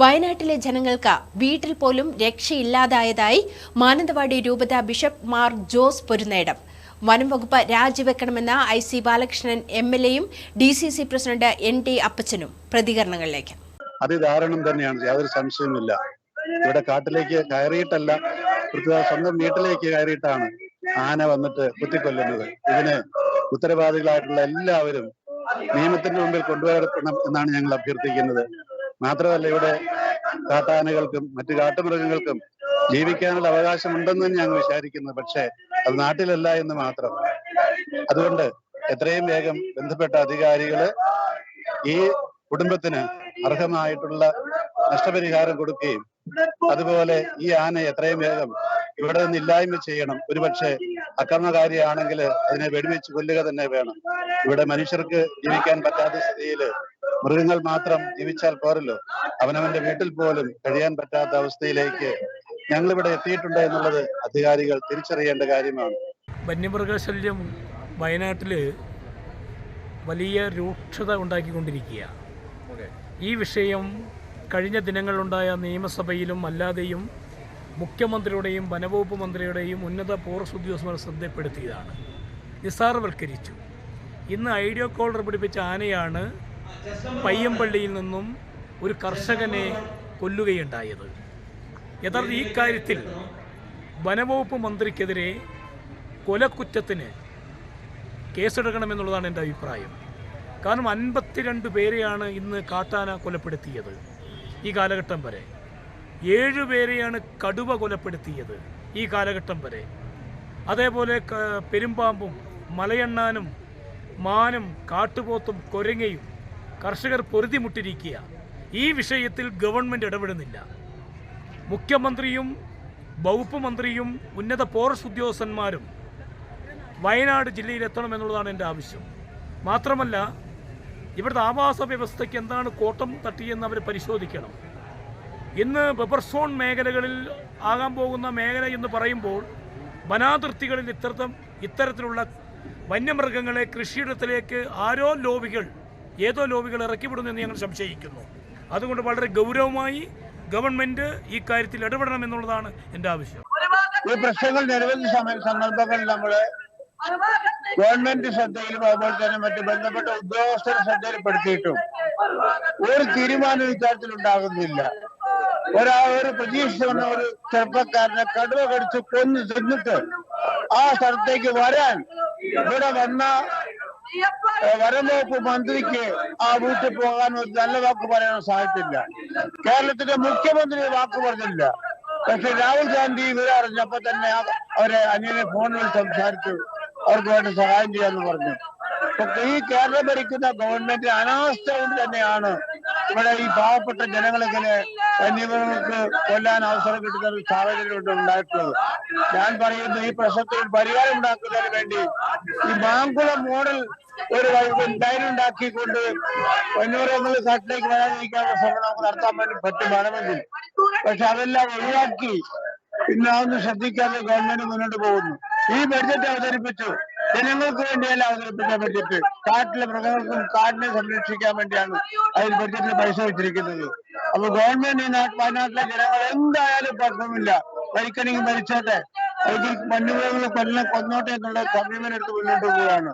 വയനാട്ടിലെ ജനങ്ങൾക്ക് വീട്ടിൽ പോലും രക്ഷയില്ലാതായതായി മാനന്തവാടി രൂപത ബിഷപ്പ് മാർ ജോസ് പൊരുന്നേടം. വനം വകുപ്പ് രാജിവെക്കണമെന്ന I C Balakrishnan M L എയും D C C president N T അപ്പച്ചനും പ്രതികരണങ്ങളിലേക്ക്. അതിദാരുണം തന്നെയാണ്. യാതൊരു സംശയവുമില്ല. ഇവിടെ കാട്ടിലേക്ക് കയറിയിട്ടല്ല സ്വന്തം വീട്ടിലേക്ക് കയറിയിട്ടാണ് ആന വന്നിട്ട് കുത്തിക്കൊല്ലുന്നത്. ഇതിന് ഉത്തരവാദികളായിട്ടുള്ള എല്ലാവരും നിയമത്തിന്റെ മുമ്പിൽ കൊണ്ടുവരണം എന്നാണ് ഞങ്ങൾ അഭ്യർത്ഥിക്കുന്നത്. മാത്രമല്ല ഇവിടെ കാട്ടാനകൾക്കും മറ്റു കാട്ടുമൃഗങ്ങൾക്കും ജീവിക്കാനുള്ള അവകാശമുണ്ടെന്ന് ഞങ്ങൾ വിചാരിക്കുന്നു. പക്ഷേ അത് നാട്ടിലല്ല എന്ന് മാത്രം. അതുകൊണ്ട് എത്രയും വേഗം ബന്ധപ്പെട്ട അധികാരികൾ ഈ കുടുംബത്തിന് അർഹമായിട്ടുള്ള നഷ്ടപരിഹാരം കൊടുക്കുകയും അതുപോലെ ഈ ആന എത്രയും വേഗം ഇവിടെ നിന്ന് ഇല്ലായ്മ ചെയ്യണം. ഒരുപക്ഷെ അക്രമകാരിയാണെങ്കിൽ അതിനെ വെടിവെച്ച് കൊല്ലുക തന്നെ വേണം. ഇവിടെ മനുഷ്യർക്ക് ജീവിക്കാൻ പറ്റാത്ത സ്ഥിതിയിൽ മൃഗങ്ങൾ മാത്രം ജീവിച്ചാൽ പോരല്ലോ. അവനവന്റെ വീട്ടിൽ പോലും കഴിയാൻ പറ്റാത്ത അവസ്ഥയിലേക്ക് ഞങ്ങൾ ഇവിടെ എത്തിയിട്ടുണ്ട് എന്നുള്ളത് അധികാരികൾ തിരിച്ചറിയേണ്ട കാര്യമാണ്. വന്യമൃഗശല്യം വയനാട്ടിൽ വലിയ രൂക്ഷത ഉണ്ടാക്കിക്കൊണ്ടിരിക്കുക ഈ വിഷയം കഴിഞ്ഞ ദിനങ്ങളിലുണ്ടായ നിയമസഭയിലും അല്ലാതെയും മുഖ്യമന്ത്രിയുടെയും വനവകുപ്പ് മന്ത്രിയുടെയും ഉന്നത പോറസ് ഉദ്യോഗസ്ഥർ ശ്രദ്ധപ്പെടുത്തിയതാണ്. നിസ്സാരവൽക്കരിച്ചു. ഇന്ന് ഐഡിയോ കോളർ പിടിപ്പിച്ച ആനയാണ് പയ്യമ്പള്ളിയിൽ നിന്നും ഒരു കർഷകനെ കൊല്ലുകയുണ്ടായത്. യഥാർത്ഥ ഈ കാര്യത്തിൽ വനവകുപ്പ് മന്ത്രിക്കെതിരെ കൊലക്കുറ്റത്തിന് കേസെടുക്കണമെന്നുള്ളതാണ് എന്റെ അഭിപ്രായം. കാരണം അൻപത്തിരണ്ട് പേരെയാണ് ഇന്ന് കാട്ടാന കൊലപ്പെടുത്തിയത് ഈ കാലഘട്ടം വരെ. ഏഴ് പേരെയാണ് കടുവ കൊലപ്പെടുത്തിയത് ഈ കാലഘട്ടം വരെ. അതേപോലെ പെരുമ്പാമ്പും മലയണ്ണാനും മാനും കാട്ടുപോത്തും കൊരങ്ങയും കർഷകർ പൊരുതിമുട്ടിരിക്കുക. ഈ വിഷയത്തിൽ ഗവൺമെന്റ് ഇടപെടുന്നില്ല. മുഖ്യമന്ത്രിയും വകുപ്പ് മന്ത്രിയും ഉന്നത ഫോറസ്റ്റ് ഉദ്യോഗസ്ഥന്മാരും വയനാട് ജില്ലയിലെത്തണം എന്നുള്ളതാണ് എന്റെ ആവശ്യം. മാത്രമല്ല ഇവിടുത്തെ ആവാസ വ്യവസ്ഥയ്ക്ക് എന്താണ് കോട്ടം തട്ടിയെന്ന് അവർ പരിശോധിക്കണം. ഇന്ന് ബഫർ സോൺ മേഖലകളിൽ ആകാൻ പോകുന്ന മേഖല എന്ന് പറയുമ്പോൾ വനാതിർത്തികളിൽ ഇത്തരത്തം ഇത്തരത്തിലുള്ള വന്യമൃഗങ്ങളെ കൃഷിയിടത്തിലേക്ക് ആരോ ലോബികൾ ഏതോ ലോബികൾ ഇറക്കിവിടുന്നു എന്ന് ഞങ്ങൾ സംശയിക്കുന്നു. അതുകൊണ്ട് വളരെ ഗൗരവമായി ഗവൺമെന്റ് ഈ കാര്യത്തിൽ ഇടപെടണം എന്നുള്ളതാണ് എന്റെ ആവശ്യം. ഈ പ്രശ്നങ്ങൾ നിരവധി സന്ദർഭങ്ങളിൽ നമ്മൾ ഗവൺമെന്റ് ശ്രദ്ധയിലും അതുപോലെ തന്നെ മറ്റ് ബന്ധപ്പെട്ട ഉദ്യോഗസ്ഥരെ ശ്രദ്ധയിൽപ്പെടുത്തിയിട്ടും ഒരു തീരുമാനം ഇക്കാര്യത്തിൽ ഉണ്ടാകുന്നില്ല. ഒരാ ഒരു പ്രതീക്ഷ വന്ന ഒരു ചെറുപ്പക്കാരനെ കടുവ കടിച്ച് കൊന്നു തിന്നിട്ട് ആ സ്ഥലത്തേക്ക് വരാൻ ഇവിടെ വന്ന ഏഹ്, വനം വകുപ്പ് മന്ത്രിക്ക് ആ വീട്ടിൽ പോകാൻ ഒരു നല്ല വാക്ക് പറയാൻ സാധിച്ചില്ല. കേരളത്തിന്റെ മുഖ്യമന്ത്രി വാക്ക് പറഞ്ഞില്ല. പക്ഷെ രാഹുൽ ഗാന്ധി ഇവരെ അറിഞ്ഞപ്പോ തന്നെ അവരെ അനിയനെ ഫോണിൽ സംസാരിച്ചു അവർക്ക് വേണ്ടി സഹായം ചെയ്യാന്ന് പറഞ്ഞു. ഈ കേരളം ഭരിക്കുന്ന ഗവൺമെന്റ് അനാസ്ഥ കൊണ്ട് തന്നെയാണ് ഇവിടെ ഈ പാവപ്പെട്ട ജനങ്ങളിങ്ങനെ വന്യമൃഗങ്ങൾക്ക് കൊല്ലാൻ അവസരം കിട്ടുന്ന ഒരു സാഹചര്യം ഉണ്ടായിട്ടുള്ളത് ഞാൻ പറയുന്നു ഈ പ്രശ്നത്തിൽ പരിഹാരം ഉണ്ടാക്കുന്നതിന് വേണ്ടി ഈ മാങ്കുളം മോഡൽ ഒരു ലൈൻ ഉണ്ടാക്കിക്കൊണ്ട് വന്യമൃഗങ്ങൾ കാട്ടിലേക്ക് വരാതിരിക്കാനുള്ള ശ്രമം നമുക്ക് നടത്താൻ വേണ്ടി പറ്റും വേണമെങ്കിൽ പക്ഷെ അതെല്ലാം ഒഴിവാക്കി പിന്നെ അതൊന്നും ശ്രദ്ധിക്കാതെ ഗവൺമെന്റ് മുന്നോട്ട് പോകുന്നു. ഈ ബഡ്ജറ്റ് അവതരിപ്പിച്ചു. ജനങ്ങൾക്ക് വേണ്ടിയല്ല അവതരിപ്പിച്ച ബഡ്ജറ്റ് കാട്ടിലെ മൃഗങ്ങൾക്കും കാടിനെ സംരക്ഷിക്കാൻ വേണ്ടിയാണ് അതിൽ ബഡ്ജറ്റിൽ പൈസ വെച്ചിരിക്കുന്നത്. അപ്പൊ ഗവൺമെന്റ് വയനാട്ടിലെ ജനങ്ങൾ എന്തായാലും പ്രശ്നമില്ല. മരിക്കണമെങ്കിൽ മരിച്ചോട്ടെ. വന്യമൃഗങ്ങൾ കൊല്ലം കൊന്നോട്ടെ എന്നുള്ള സമീപനം എടുത്ത് മുന്നോട്ട് പോവുകയാണ്.